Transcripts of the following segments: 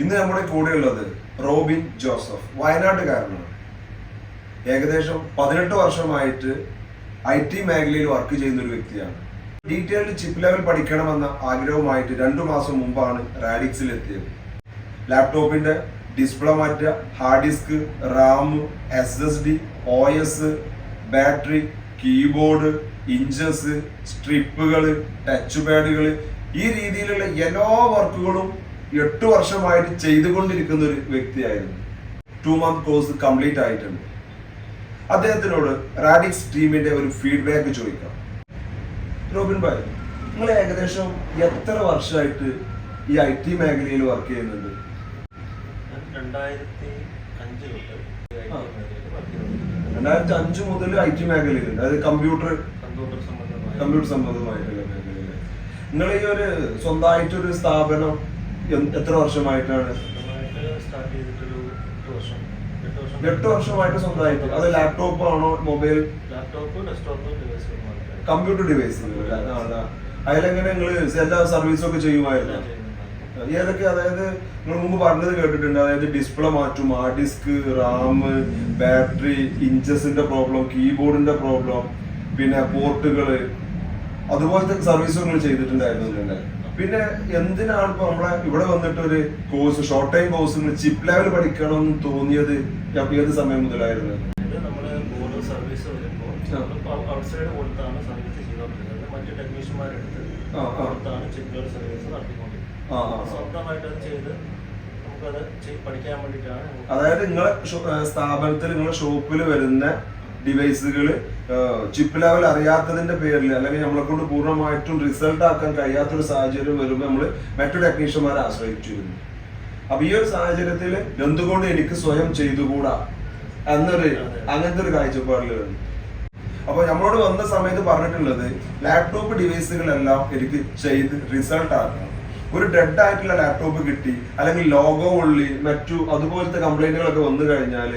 ഇന്ന് നമ്മുടെ കൂടെയുള്ളത് റോബിൻ ജോസഫ് വയനാട്ടുകാരനാണ്. ഏകദേശം പതിനെട്ട് വർഷമായിട്ട് ഐ ടി മേഖലയിൽ വർക്ക് ചെയ്യുന്ന ഒരു വ്യക്തിയാണ്. ഡീറ്റെയിൽഡ് ചിപ്പ് ലെവൽ പഠിക്കണമെന്ന ആഗ്രഹവുമായിട്ട് രണ്ടു മാസം മുമ്പാണ് റാഡിക്സിൽ എത്തിയത് ലാപ്ടോപ്പിന്റെ ഡിസ്പ്ലേ മാറ്റുക hard disk RAM S S D O S battery keyboard hinges സ്ട്രിപ്പുകൾ touch പാഡുകൾ ഈ രീതിയിലുള്ള എല്ലാ വർക്കുകളും എട്ട് വർഷമായിട്ട് ചെയ്തുകൊണ്ടിരിക്കുന്ന ഒരു വ്യക്തിയായിരുന്നു. ടു മന്ത് കോഴ്സ് കംപ്ലീറ്റ് ആയിട്ടുണ്ട്. അദ്ദേഹത്തിനോട് റാഡിക്സ് ടീമിന്റെ ഒരു ഫീഡ്ബാക്ക് ചോദിക്കാം. റോബിൻ ഭായ് നിങ്ങൾ ഏകദേശം എത്ര വർഷമായിട്ട് ഈ ഐ ടി മേഖലയിൽ വർക്ക് ചെയ്യുന്നുണ്ട്? രണ്ടായിരത്തി അഞ്ച് മുതൽ ഐ ടി മേഖലയിലുണ്ട്. അതായത് കമ്പ്യൂട്ടർ കമ്പ്യൂട്ടർ സംബന്ധമായ കമ്പ്യൂട്ടർ സംബന്ധമായിട്ടുള്ള മേഖലയിൽ നിങ്ങൾ ഈ ഒരു സ്വന്തമായിട്ടൊരു സ്ഥാപനം എത്ര വർഷമായിട്ടാണ്? എട്ട് വർഷം. എട്ട് വർഷം എട്ട് വർഷമായിട്ട് സ്വന്തമായിട്ട്. അത് ലാപ്ടോപ്പ് ആണോ mobile laptop desktop computer device അതിലെങ്ങനെ നിങ്ങൾ എല്ലാ സർവീസും ഒക്കെ ചെയ്യുമായിരുന്നു? ഏതൊക്കെ അതായത് നിങ്ങൾ മുമ്പ് പറഞ്ഞത് കേട്ടിട്ടുണ്ട് അതായത് ഡിസ്പ്ലേ മാറ്റും ഹാർഡ് ഡിസ്ക് റാം ബാറ്ററി ഇഞ്ചസിന്റെ പ്രോബ്ലം കീബോർഡിന്റെ പ്രോബ്ലം പിന്നെ പോർട്ടുകൾ അതുപോലത്തെ സർവീസും നിങ്ങൾ ചെയ്തിട്ടുണ്ടായിരുന്നില്ലേ പിന്നെ എന്തിനാണ് ഇപ്പൊ നമ്മളെ ഇവിടെ വന്നിട്ട് ഒരു course short time course chip level പഠിക്കണം എന്ന് തോന്നിയത് ഏത് സമയം മുതലായിരുന്നു സർവീസ് വരുമ്പോൾ ഔട്ട്സൈഡ് കൊടുത്താണ് സർവീസ് ചെയ്തുകൊണ്ടിരുന്നത് മറ്റു ടെക്നീഷ്യന്മാരെടുത്ത് ആ, ആ. കൊടുത്താണ് ചിപ്പിലർ സർവീസ് നടത്തിക്കൊണ്ടിരുന്നത്. സ്വന്തമായിട്ട് അത് ചെയ്ത് നമുക്കത് പഠിക്കാൻ വേണ്ടിയിട്ടാണ് അതായത് നിങ്ങളെ സ്ഥാപനത്തിൽ നിങ്ങളെ ഷോപ്പിൽ വരുന്ന ഡിവൈസുകൾ ചിപ്പ് ലെവൽ അറിയാത്തതിന്റെ പേരിൽ അല്ലെങ്കിൽ നമ്മളെ കൊണ്ട് പൂർണമായിട്ടും റിസൾട്ട് ആക്കാൻ കഴിയാത്തൊരു സാഹചര്യം വരുമ്പോൾ നമ്മൾ മറ്റു ടെക്നീഷ്യന്മാരെ ആശ്രയിച്ചിരുന്നു. അപ്പൊ ഈ ഒരു സാഹചര്യത്തിൽ എന്തുകൊണ്ട് എനിക്ക് സ്വയം ചെയ്തുകൂടാ എന്നൊരു അങ്ങനത്തെ ഒരു കാഴ്ചപ്പാടിൽ വന്നു. അപ്പൊ നമ്മളോട് വന്ന സമയത്ത് പറഞ്ഞിട്ടുള്ളത് ലാപ്ടോപ്പ് ഡിവൈസുകളെല്ലാം എനിക്ക് ചെയ്ത് റിസൾട്ട് ആക്കണം. ഒരു ഡെഡ് ആയിട്ടുള്ള ലാപ്ടോപ്പ് കിട്ടി അല്ലെങ്കിൽ ലോഗോ ഉള്ളി മറ്റു അതുപോലത്തെ കംപ്ലൈന്റുകളൊക്കെ വന്നു കഴിഞ്ഞാൽ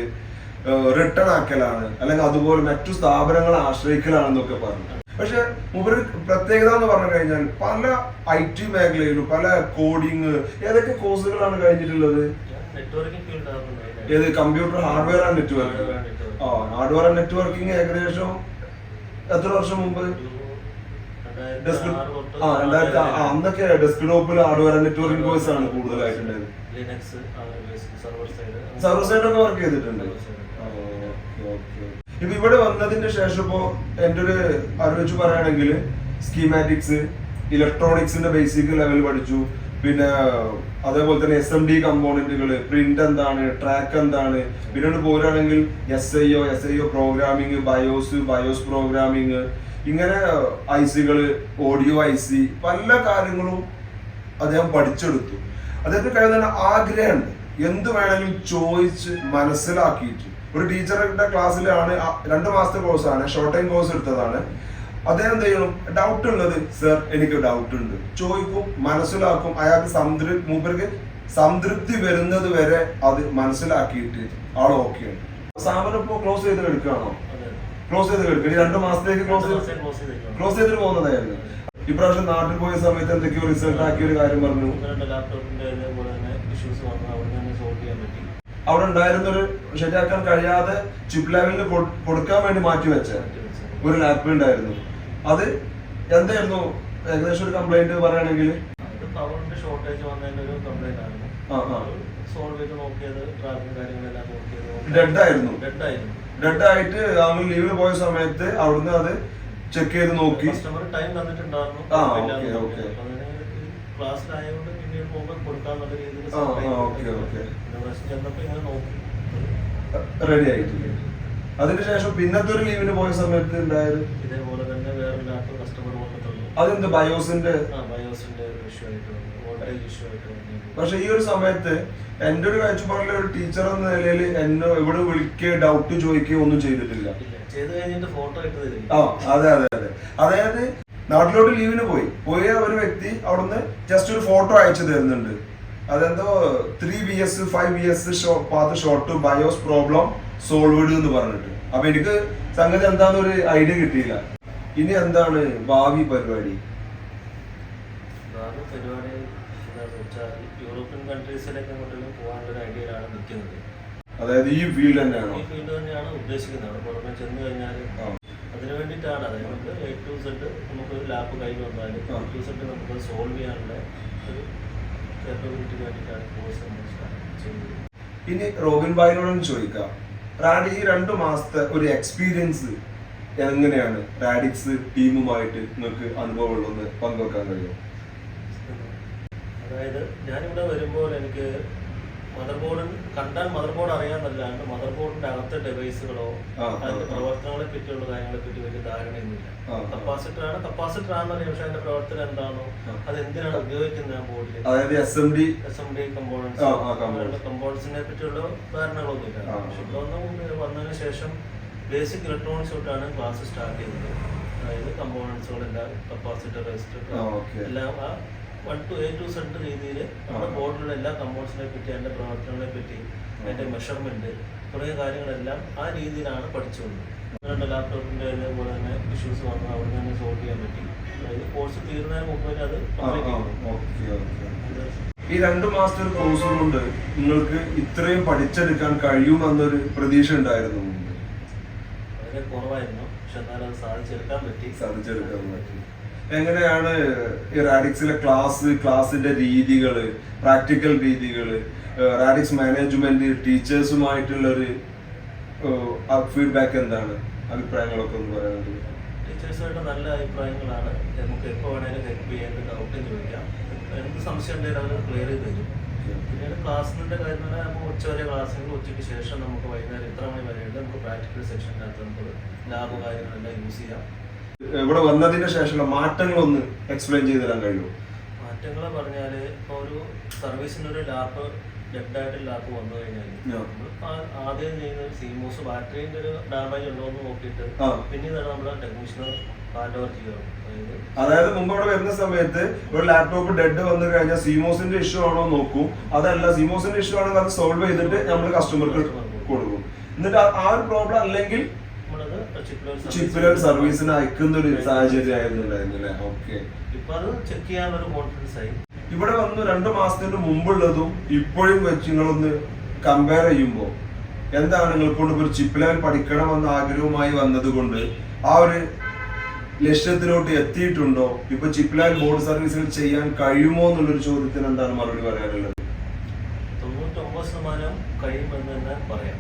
റിട്ടേൺ ആക്കലാണ് അല്ലെങ്കിൽ അതുപോലെ മറ്റു സ്ഥാപനങ്ങളെ ആശ്രയിക്കലാണെന്നൊക്കെ പറഞ്ഞു പക്ഷെ ഒരു പ്രത്യേകത എന്ന് പറഞ്ഞു കഴിഞ്ഞാൽ പല ഐ ടി മേഖലയിലും പല കോഡിങ് ഏതൊക്കെ കോഴ്സുകളാണ് കഴിഞ്ഞിട്ടുള്ളത്? ഏത് കമ്പ്യൂട്ടർ ഹാർഡ്വെയർ ആൻഡ് നെറ്റ്വർക്ക് ആ ഹാർഡ്വെയർ ആൻഡ് നെറ്റ്വർക്കിംഗ് ഏകദേശം എത്ര വർഷം മുമ്പ്? ആ രണ്ടായിരത്തി ആ, അന്നൊക്കെ ഡെസ്ക്ടോപ്പിൽ ഹാർഡ്വെയർ നെറ്റ്വർക്കിംഗ് കോഴ്സ് ആണ് കൂടുതലായിട്ടുണ്ടായത് ലിനക്സ് സർവർ സൈഡ് ഒക്കെ വർക്ക് ചെയ്തിട്ടുണ്ട്. ഇപ്പൊ ഇവിടെ വന്നതിന്റെ ശേഷം ഇപ്പോ എന്റെ ഒരു അറിവ് വെച്ച് പറയുകയാണെങ്കിൽ സ്കീമാറ്റിക്സ് ഇലക്ട്രോണിക്സിന്റെ ബേസിക് ലെവൽ പഠിച്ചു. പിന്നെ അതേപോലെ തന്നെ എസ് എം ഡി കമ്പോണന്റുകൾ പ്രിന്റ് എന്താണ് ട്രാക്ക് എന്താണ് പിന്നീട് പോരാണെങ്കിൽ S I O S I O programming BIOS BIOS programming ഇങ്ങനെ ഐ സികൾ ഓഡിയോ ഐ സി പല കാര്യങ്ങളും അദ്ദേഹം പഠിച്ചെടുത്തു. അദ്ദേഹത്തിന് കഴിയുന്ന ആഗ്രഹമുണ്ട്. എന്ത് വേണമെങ്കിലും ചോദിച്ച് മനസ്സിലാക്കിയിട്ട്. ഒരു ടീച്ചറുടെ ക്ലാസ്സിലാണ് രണ്ട് മാസത്തെ കോഴ്സാണ് ഷോർട്ട് ടൈം കോഴ്സ് എടുത്തതാണ്. അദ്ദേഹം എന്ത് ചെയ്യണം ഡൗട്ട് ഉള്ളത്. സർ എനിക്ക് ഡൗട്ട് ഉണ്ട്. ചോദിക്കും മനസ്സിലാക്കും. അയാൾക്ക് സംതൃ മൂപ്പർക്ക് സംതൃപ്തി വരുന്നത് വരെ അത് മനസ്സിലാക്കിയിട്ട് ആൾ ഓക്കെയാണ് സ്ഥാപനം ഇപ്പോ ക്ലോസ് ചെയ്ത് എടുക്കുകയാണോ ക്ലോസ് ചെയ്ത് എടുക്കുക രണ്ടു മാസത്തേക്ക് ക്ലോസ് ക്ലോസ് ചെയ്തിട്ട് പോകുന്നതായിരുന്നു. ഇപ്രാവശ്യം നാട്ടിൽ പോയ സമയത്ത് എന്തൊക്കെയോ റിസൾട്ട് ആക്കിയ ഒരു കാര്യം പറഞ്ഞു. അവിടെ തന്നെ സോൾവ് ചെയ്യാൻ പറ്റി. അവിടെ ഉണ്ടായിരുന്ന ഒരു ശരിയാക്കാൻ കഴിയാതെ ചിപ്പ് ലെവലിൽ കൊടുക്കാൻ വേണ്ടി മാറ്റി വെച്ച ഒരു ലാപ്പ് ഉണ്ടായിരുന്നു. അത് എന്തായിരുന്നു? ഏകദേശം ഒരു കംപ്ലൈന്റ് പറയുകയാണെങ്കിൽ? പവറിന്റെ ഷോർട്ടേജ് വന്നതിന്റെ ഒരു കംപ്ലൈന്റ് ആയിരുന്നു. ആ, ആ. സോൾവ് ചെയ്ത് നോക്കിയത് ട്രാഫിക് കാര്യങ്ങളെല്ലാം നോക്കിയത് Dead ആയിരുന്നു? ഡെഡ് ആയിരുന്നു. ഡെഡ് ആയിട്ട് അവൻ ലീവിൽ പോയ സമയത്ത് അവിടുന്ന് അത് ചെക്ക് ചെയ്ത് നോക്കി. കസ്റ്റമർ ടൈം തന്നിട്ടുണ്ടായിരുന്നു. ക്ലാസ്സിലായതുകൊണ്ട് പിന്നീട് പോകുമ്പോൾ കൊടുക്കാന്നുള്ള രീതിയിൽ. ചെന്നപ്പോ ഇങ്ങനെ നോക്കി. റെഡി ആയിട്ടില്ല? അതിനുശേഷം പിന്നത്തെ ഒരു ലീവിന് പോയ സമയത്ത് ഉണ്ടായത് ഇതേപോലെ തന്നെ വേറെ ലാപ്പ് കസ്റ്റമർ കൊണ്ടുതന്നു അതെന്ത്? ബയോസിന്റെ? ആ ബയോസിന്റെ ഇഷ്യൂ ആയിട്ട് വന്നു. വോൾട്ടേജ് ഇഷ്യൂ ആയിട്ട് പക്ഷെ ഈ ഒരു സമയത്ത് എന്റെ ഒരു കാഴ്ചപ്പാടിലെ ഒരു ടീച്ചർ എന്ന നിലയിൽ എന്നെ എവിടെ വിളിക്കുകയോ ഡൗട്ട് ചോദിക്കുകയോ ഒന്നും ചെയ്തിട്ടില്ല. ചെയ്ത് കഴിഞ്ഞിട്ട് ഫോട്ടോ ആ അതെ അതെ അതെ. അതായത് നാട്ടിലോട്ട് ലീവിന് പോയി. പോയ ഒരു വ്യക്തി അവിടുന്ന് ജസ്റ്റ് ഒരു ഫോട്ടോ അയച്ചു തരുന്നുണ്ട്. അതെന്തോ three B S five B S path short BIOS problem solved എന്ന് പറഞ്ഞിട്ട്. അപ്പൊ എനിക്ക് സംഗതി എന്താന്നൊരു ഐഡിയ കിട്ടിയില്ല. ഇനി എന്താണ് ഭാവി പരിപാടി? വെച്ചാൽ യൂറോപ്യൻ കൺട്രീസിലേക്ക് എങ്ങോട്ടെങ്കിലും പോകാനുള്ള ഒരു ഐഡിയയിലാണ് നിൽക്കുന്നത്. അതായത് ഈ ഫീൽഡ് തന്നെയാണോ? ഈ ഫീൽഡ് തന്നെയാണ് ഉദ്ദേശിക്കുന്നത്. അവിടെ പുറമെ ചെന്ന് കഴിഞ്ഞാൽ ആ. അതിന് വേണ്ടിയിട്ടാണ്. അതുകൊണ്ട് എ ടു സെഡ് നമുക്കൊരു ലാപ്പ് കയ്യിൽ വന്നാൽ ആ. എ ടു സെഡ് നമുക്ക് സോൾവ് ചെയ്യാനുള്ള ഒരു കേപ്പബിലിറ്റിക്ക് വേണ്ടിയിട്ടാണ് കോഴ്സ് നമ്മൾ സ്റ്റാർട്ട് ചെയ്യുന്നത്. ഇനി റോബിൻ ബായിനോടൊന്ന് ചോദിക്കാം. റാഡി ഈ രണ്ടു മാസത്തെ ഒരു എക്സ്പീരിയൻസ് എങ്ങനെയാണ് റാഡിക്സ് ടീമുമായിട്ട് നിങ്ങൾക്ക് അനുഭവമുള്ളതെന്ന് പങ്കുവെക്കാൻ കഴിയും അതായത് ഞാനിവിടെ വരുമ്പോൾ എനിക്ക് മദർ ബോർഡ് കണ്ടാൽ മദർ ബോർഡ് അറിയാമെന്നല്ലാണ്ട് മദർ ബോർഡിന്റെ അകത്തെ ഡിവൈസുകളോ അതിന്റെ പ്രവർത്തനങ്ങളെ പറ്റിയുള്ള കാര്യങ്ങളെ പറ്റി വലിയ ധാരണയൊന്നുമില്ല. കപ്പാസിറ്റർ ആണ് കപ്പാസിറ്റർ ആണെന്നറിയാം പക്ഷെ അതിന്റെ പ്രവർത്തനം എന്താണോ അത് എന്തിനാണ് ഉപയോഗിക്കുന്നത് ആ ബോർഡിൽ? അതായത് S M D S M D components കമ്പോണൻസിനെ പറ്റിയുള്ള ധാരണകളൊന്നുമില്ല. പക്ഷെ ഇവിടെ വന്ന് വന്നതിന് ശേഷം ബേസിക് ഇലക്ട്രോണിക്സ് തൊട്ടാണ് ക്ലാസ് സ്റ്റാർട്ട് ചെയ്യുന്നത്. അതായത് കമ്പോണൻസുകളെല്ലാം കപ്പാസിറ്റർ റെസിസ്റ്റർ എല്ലാം ആ one two A to Z രീതിയിൽ നമ്മുടെ. ബോർഡിലുള്ള എല്ലാ കമ്പോണൻസിനെ പറ്റി അതിന്റെ പ്രവർത്തനങ്ങളെ പറ്റി അതിന്റെ മെഷർമെന്റ് തുടങ്ങിയ കാര്യങ്ങളെല്ലാം ആ രീതിയിലാണ് പഠിച്ചുകൊണ്ട് രണ്ട് ലാപ്ടോപ്പിന്റെ അതേപോലെ തന്നെ ഇഷ്യൂസ് വന്നു അവിടെ തന്നെ സോൾവ് ചെയ്യാൻ പറ്റി. അതായത് കോഴ്സ് തീരുന്നതിന് മുമ്പ് അത് ഈ രണ്ട് മാസത്തെ ഒരു കോഴ്സ് കൊണ്ട് നിങ്ങൾക്ക് ഇത്രയും പഠിച്ചെടുക്കാൻ കഴിയുമെന്നൊരു പ്രതീക്ഷ ഉണ്ടായിരുന്നു വളരെ കുറവായിരുന്നു. പക്ഷെ എന്നാലും അത് സാധിച്ചെടുക്കാൻ പറ്റി. സാധിച്ചെടുക്കാൻ പറ്റി. എങ്ങനെയാണ് ഈ റാഡിക്സിലെ ക്ലാസ് ക്ലാസിന്റെ രീതികൾ പ്രാക്ടിക്കൽ രീതികൾ റാഡിക്സ് മാനേജ്മെന്റ് ടീച്ചേഴ്സുമായിട്ടുള്ള ഒരു ഫീഡ്ബാക്ക് എന്താണ്? അഭിപ്രായങ്ങളൊക്കെ ഒന്ന് പറയാനുള്ളത് ടീച്ചേഴ്സുമായിട്ട് നല്ല അഭിപ്രായങ്ങളാണ്. നമുക്ക് എപ്പോൾ വേണേലും ഹെൽപ്പ് ചെയ്യാൻ ഡൗട്ടും ചോദിക്കാം. എന്ത് സംശയം ഉണ്ടെങ്കിലും അവർ ക്ലിയർ ചെയ്ത് തരും. പിന്നീട് ക്ലാസ്സിന്റെ കാര്യം നമുക്ക് ഉച്ച വരെ ക്ലാസ്സുകൾ ഉച്ചയ്ക്ക് ശേഷം നമുക്ക് വൈകുന്നേരം എത്ര മണി വരെയുണ്ട് നമുക്ക് പ്രാക്ടിക്കൽ സെക്ഷനകത്ത് നമുക്ക് ലാബ് കാര്യങ്ങളെല്ലാം യൂസ് ചെയ്യാം. ഇവിടെ വന്നതിന് ശേഷമുള്ള മാറ്റങ്ങളൊന്ന് എക്സ്പ്ലെയിൻ ചെയ്ത് തരാൻ കഴിയുമോ? മാറ്റങ്ങൾ പറഞ്ഞാൽ ഇപ്പോൾ ഒരു സർവീസിന്റെ ഒരു ലാപ്പ് ഡെഡായിട്ട് ലാപ്പ് വന്നു കഴിഞ്ഞാൽ ആദ്യം ചെയ്യുന്ന സീമോസ് ബാറ്ററിന്റെ ഒരു ഡാമേജ് ഉണ്ടോ എന്ന് നോക്കിയിട്ട്. പിന്നീടാണ് നമ്മൾ ടെക്നീഷ്യന് ഹാൻഡ് ഓവർ ചെയ്യുക അതായത് മുമ്പ് അവിടെ വരുന്ന സമയത്ത് ഒരു ലാപ്ടോപ്പ് ഡെഡ് വന്നു കഴിഞ്ഞാൽ സിമോസിന്റെ ഇഷ്യൂ ആണോ നോക്കും. അതല്ല സിമോസിന്റെ ഇഷ്യൂ ആണെങ്കിൽ അത് സോൾവ് ചെയ്തിട്ട് നമ്മൾ കസ്റ്റമർക്ക് കൊടുക്കും. എന്നിട്ട് ആ- ഒരു പ്രോബ്ലം അല്ലെങ്കിൽ ചിപ്പിലെ സർവീസിന് അയക്കുന്ന ഒരു സാഹചര്യം ആയിരുന്നു ഉണ്ടായിരുന്നില്ലേ ഓക്കെ ഇപ്പൊ അത് ചെക്ക് ചെയ്യാനുള്ള ഒരു കോൺഫിഡൻസ് ആയി ഇവിടെ വന്ന് രണ്ടു മാസത്തിന് മുമ്പുള്ളതും ഇപ്പോഴും വെച്ച് നിങ്ങളൊന്ന് കമ്പയർ ചെയ്യുമ്പോൾ എന്താണ് നിങ്ങൾ കൊണ്ട് ഒരു ചിപ്പ് ലെവൽ പഠിക്കണമെന്ന ആഗ്രഹവുമായി വന്നത് കൊണ്ട് ആ ഒരു ലക്ഷ്യത്തിലോട്ട് എത്തിയിട്ടുണ്ടോ? ഇപ്പൊ ചിപ്പ് ബോർഡ് സർവീസുകൾ ചെയ്യാൻ കഴിയുമോ എന്നുള്ളൊരു ചോദ്യത്തിന് എന്താണ് മറുപടി പറയാനുള്ളത്? തൊണ്ണൂറ്റൊമ്പത് ശതമാനം കഴിയുമെന്ന് തന്നെ പറയാം.